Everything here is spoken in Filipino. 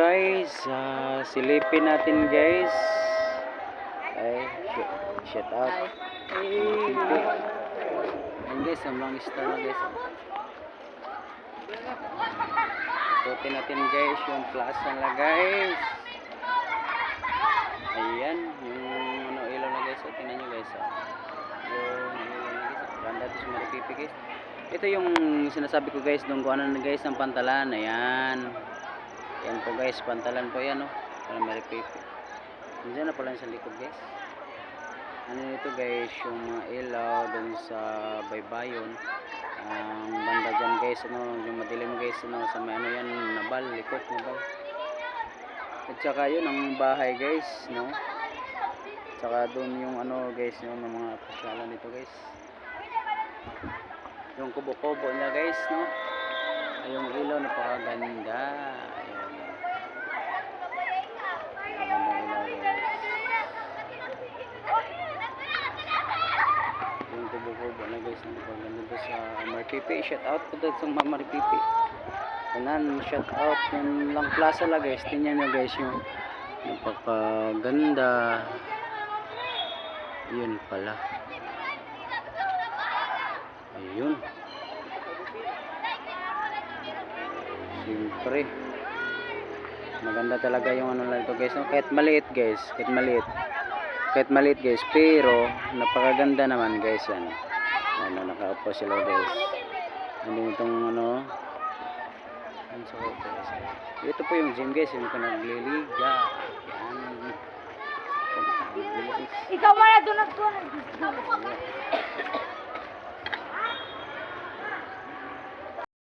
Guys, ah, silipin natin guys. Ay, shit, shit out. Ay, Ayan guys, ang mga star na guys. Ikutin natin guys yung plaza nila guys. Ayan, yung ano ilaw na guys. Oh, tingnan nyo guys. Oh. Yung ilaw na guys. Ganda ito sa Maripipi guys. Ito yung sinasabi ko guys, nung kuha na guys ng pantalan. Ayan. Yan po guys, pantalan po yan oh. Para Maripipi. Nandiyan na pala sa likod guys. Ano nito guys, yung mga ilaw dun sa baybayon. Ang banda dyan guys, ano, yung madilim guys, ano, sa may ano yan, nabal, likod, nabal. At saka yun ang bahay guys, no? Saka doon yung ano guys, yung mga pasyalan nito guys. Yung kubo-kubo niya guys, no? Ay, yung ilaw napakaganda. Ayan. Magandang ilaw guys. Yung kubo-kubo na guys, napakaganda doon sa Marpipi. Shout out po doon sa mga Marpipi. Kanan, shout out yung lang plaza la guys. Tingnan nyo guys yung napakaganda. Yun pala. Ayun. Siyempre. Maganda talaga yung ano lang ito guys. No? Kahit maliit guys. Kahit maliit. Kahit maliit guys. Pero napakaganda naman guys yan. Ano, nakaupo sila guys. Hindi itong ano. Guys. Ito po yung gym guys. Yung pinagliliga. Yan. Ikaw wala doon nagtuwa.